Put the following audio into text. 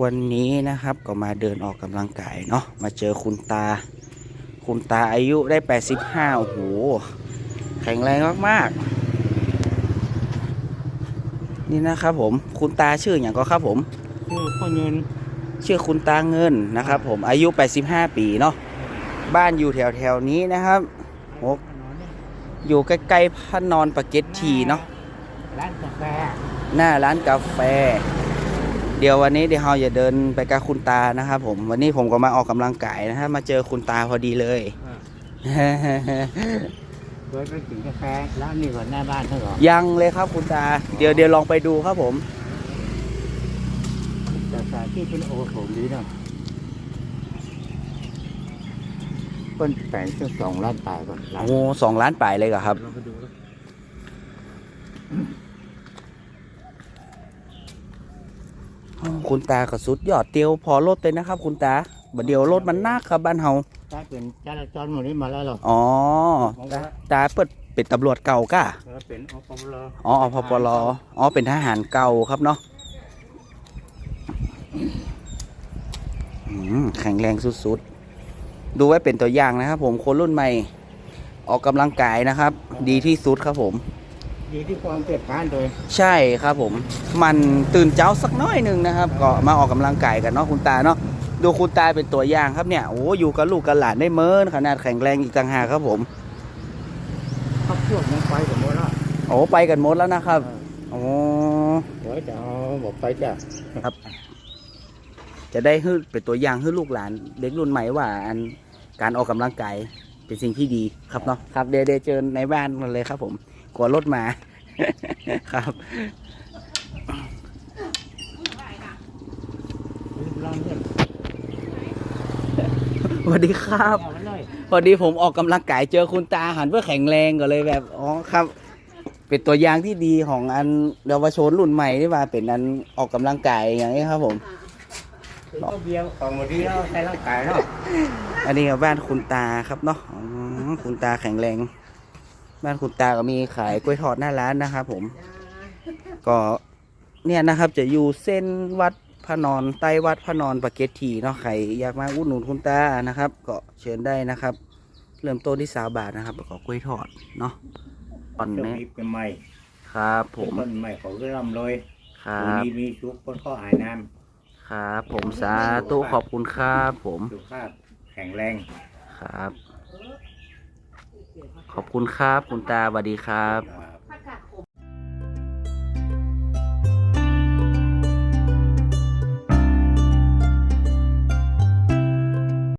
วันนี้นะครับก็มาเดินออกกำลังกายเนาะมาเจอคุณตา คุณตาอายุได้ 85 โอ้โห แข็งแรงมากๆ นี่นะครับผมคุณตาชื่ออย่างก็ครับผมคือพ่อเงินชื่อคุณตาเงินนะครับผมอายุ 85 ปีเนาะบ้านอยู่แถวแถวๆนี้นะครับโอ้อยู่ใกล้ๆพระนอนปาเกตทีเนาะร้านกาแฟ หน้าร้านกาแฟ เดี๋ยววันนี้เดี๋ยวเราจะเดินไปกับคุณตานะครับผมวันนี้ผมก็มาออกกำลังกายนะครับมาเจอคุณตาพอดีเลยเคยไปกินกาแฟร้านนี้ก่อนหน้าบ้านเขาเหรอยังเลยครับคุณตา เดี๋ยวเดี๋ยวลองไปดูครับผมกาแฟที่เป็นโอโถมดีเนาะเปิ้นแปลงสักสองล้านตายก่อนร้านโอ้สองล้านป่ายเลยเหรอครับลองไปดูแล้ว คุณตาก็สุดยอดเตียวพอรถเลยนะครับ คุณตาบัดเดียวรถมันนักครับบ้านเฮาถ้าเป็นจราจรหมดนี้มาแล้วเหรออ๋อตาตาเปิดเป็นตำรวจเก่าก้าแล้วเป็นอปมลอ๋ออพปลอ๋อเป็นทหารเก่าครับเนาะอืมแข็งแรงสุดๆ ดูไว้เป็นตัวอย่างนะครับผมคนรุ่นใหม่ ออกกำลังกายนะครับ ดีที่สุดครับผม ดีที่ความเปลี่ยนผ่านโดยใช่ครับผม มันตื่นเจ้าสักน้อยหนึ่งนะครับ ก็มาออกกำลังกายกันเนาะคุณตาเนาะดูคุณตาเป็นตัวอย่างครับเนี่ยโอ้อยู่กับลูกกับหลานได้เมินขนาดแข็งแรงอีกต่างหากครับผมพักพวกนั้นไปกับหมดแล้วโอ้ไปกันหมดแล้วนะครับโอ้เดี๋ยวจะเอาบอกไปจ้ะจะได้ให้เป็นตัวอย่างให้ลูกหลาน เด็กรุ่นใหม่ว่าอันการออกกำลังกายเป็นสิ่งที่ดีครับเนาะครับเดี๋ยวเดี๋ยวเจอในบ้านกันเลยครับผม กลัวรถมา ครับลองเนี่ยสวัสดีครับเอาไว้เลยพอดีผมออกกำลังกายเจอคุณตาหันเพื่อแข็งแรงก็เลยแบบอ๋อครับ เป็นตัวอย่างที่ดีของอันเยาวชนรุ่นใหม่ที่ว่าเป็นอันออกกำลังกายอย่างนี้ครับผมก็เบียร์ของหมดนี้แล้วใช้ร่างกายเนาะอันนี้ก็บ้านคุณตาครับเนาะอ๋อคุณตาแข็งแรง บ้านคุณตาก็มีขายกล้วยทอดหน้าร้านนะครับผม ก็เนี่ยนะครับ จะอยู่เส้นวัดพระนอนใต้วัดพระนอนปากเกตทีเนาะใครอยากมาอุดหนุนคุณตานะครับ ก็เชิญได้นะครับ เริ่มต้นที่สาบาทนะครับแล้วก็กล้วยทอดเนาะตอนช่วงนี้นี้เป็นใหม่ครับผมต้นใหม่เขาเริ่มเลยครับมีมีชุกคนก็หายน้ครับ ผมสาธุขอบคุณครับผมำสุขภาพแข็งแรงครับ ขอบคุณครับ คุณตาสวัสดีครับ